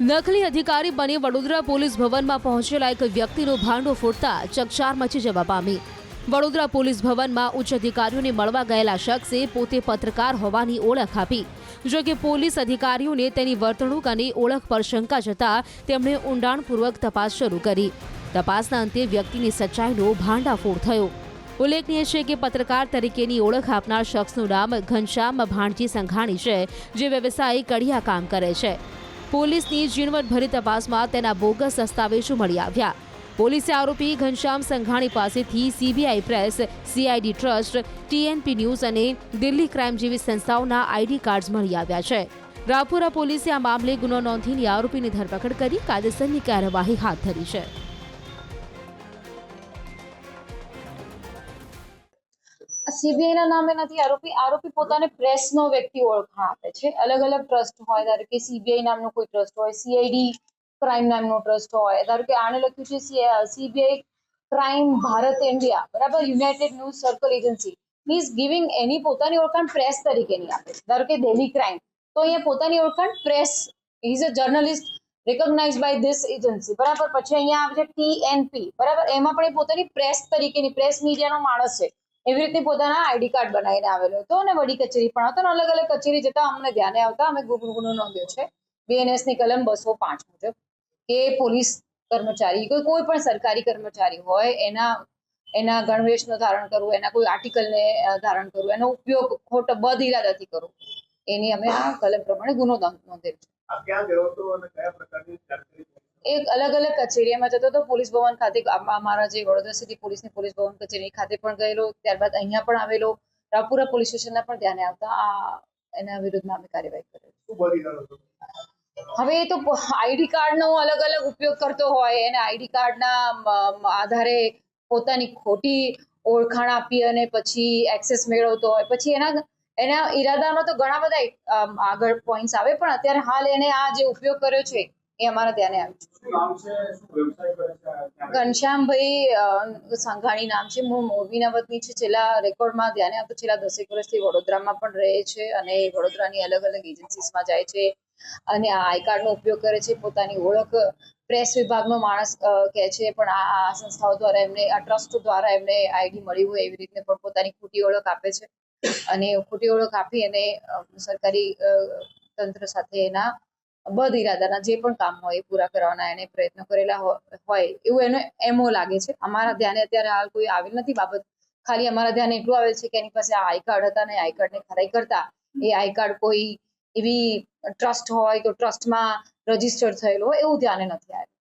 નકલી અધિકારી બની વડોદરા પોલીસ ભવનમાં પહોંચેલા એક વ્યક્તિનો ભાંડો ફૂટતા ચકચાર મચી જવા પામી. વડોદરા પોલીસ ભવનમાં ઉચ્ચ અધિકારીઓને મળવા ગયેલા શખ્સે પોતે પત્રકાર હોવાની ઓળખ આપી. જો કે પોલીસ અધિકારીઓને તેની વર્તણૂક અને ઓળખ પર શંકા જતા તેમણે ઊંડાણપૂર્વક તપાસ શરૂ કરી. તપાસના અંતે વ્યક્તિની સચ્ચાઈનો ભાંડાફોડ થયો. ઉલ્લેખનીય છે કે પત્રકાર તરીકેની ઓળખ આપનાર શખ્સનું નામ ઘનશ્યામ ભાણજી સંઘાણી છે, જે વ્યવસાયિક કડિયા કામ કરે છે. પોલીસની ઝીણવટભરી તપાસમાં તેના બોગસ દસ્તાવેજો મળી આવ્યા. પોલીસે આરોપી ઘનશ્યામ સંઘાણી પાસેથી CBI press, CID trust, TNP news અને દિલ્હી ક્રાઇમ જેવી સંસ્થાઓના આઈડી કાર્ડ્સ મળી આવ્યા છે. રાપુરા પોલીસે આ મામલે ગુનો નોંધીને આરોપીની ધરપકડ કરી કાયદેસરની કાર્યવાહી હાથ ધરી છે. સીબીઆઈ ના નામે નથી આરોપી આરોપી પોતાને પ્રેસ નો વ્યક્તિ ઓળખાણ આપે છે. અલગ અલગ ટ્રસ્ટ હોય, ધારો કે સીબીઆઈ નામનો કોઈ ટ્રસ્ટ હોય સીઆઈડી ક્રાઇમ નામનો ટ્રસ્ટ હોય, ધારો કે આને લખ્યું છે સીબીઆઈ ક્રાઇમ ભારત ઇન્ડિયા બરાબર? United news circle agency is giving એની પોતાની ઓળખાણ પ્રેસ તરીકેની આપે છે. ધારો કે દિલ્હી ક્રાઇમ તો અહીંયા પોતાની ઓળખાણ press is a journalist recognise by this agency બરાબર? પછી અહીંયા આવે છે ટીએનપી બરાબર? એમાં પણ એ પોતાની પ્રેસ તરીકેની પ્રેસ મીડિયાનો માણસ છે. એવી રીતે પોતાના આઈડી કાર્ડ બનાવીને આવેલો હતો અને વડી કચેરી પણ હતો અલગ અલગ કચેરી જતા અમને ધ્યાને આવતા અમે ગુનો નોંધ્યો છે. બીએનએસની કલમ બસો પાંચ મુજબ કે પોલીસ કર્મચારી, કોઈ કોઈ પણ સરકારી કર્મચારી હોય, એના એના ગણવેશનું ધારણ કરવું, એના કોઈ આર્ટિકલને ધારણ કરવું, એનો ઉપયોગ ખોટો બદ ઇરાદાથી કરવો. એની અમે આ કલમ પ્રમાણે ગુનો નોંધેલ છે. એક અલગ અલગ કચેરીમાં જતો હતો પોલીસ ભવન ખાતે અમારા જે વડોદરા સિટી પોલીસની પોલીસ ભવન કચેરી ખાતે પણ ગયેલો ત્યારબાદ અહીંયા પણ આવેલો રાપુરા પોલીસ સ્ટેશનના પણ ધ્યાને આવતા આ એના વિરુદ્ધમાં અમે કાર્યવાહી કરેલી. હવે એ તો આઈડી કાર્ડનો અલગ અલગ ઉપયોગ કરતો હોય અને આઈડી કાર્ડના આધારે પોતાની ખોટી ઓળખાણ આપી અને પછી એક્સેસ મેળવતો હોય પછી એના એના ઈરાદાનો તો ઘણા બધા આગળ પોઈન્ટ્સ આવે પણ અત્યારે હાલ એને આ જે ઉપયોગ કર્યો છે એ અમારા ધ્યાને આવ્યું ઘનશ્યામભાઈ સંઘાણી નામ છે. હું મોરબીના વતની છે. છેલ્લા રેકોર્ડમાં ધ્યાને આવતું છેલ્લા દસેક વર્ષથી વડોદરામાં પણ રહે છે અને વડોદરાની અલગ અલગ એજન્સીસમાં જાય છે અને આ આઈ કાર્ડનો ઉપયોગ કરે છે. પોતાની ઓળખ પ્રેસ વિભાગનો માણસ કહે છે. પણ આ આ સંસ્થાઓ દ્વારા એમને આ ટ્રસ્ટ દ્વારા એમને આઈડી મળી હોય એવી રીતે પણ પોતાની ખોટી ઓળખ આપે છે. અને ખોટી ઓળખ આપી અને સરકારી તંત્ર સાથે એના બદ ઇરાદાના જે પણ કામ હોય એ પૂરા કરવાના એને પ્રયત્નો કરેલા હોય, એવું એનો એમો લાગે છે. અમારા ધ્યાને અત્યારે હાલ કોઈ આવેલ નથી બાબત. ખાલી અમારા ધ્યાને એટલું આવેલ છે કે એની પાસે આઈ કાર્ડ હતા ને આઈ કાર્ડને ખરાઈ કરતા. એ આઈ કાર્ડ કોઈ એવી ટ્રસ્ટ હોય તો ટ્રસ્ટમાં રજીસ્ટર્ડ થયેલું હોય એવું ધ્યાને નથી આવેલું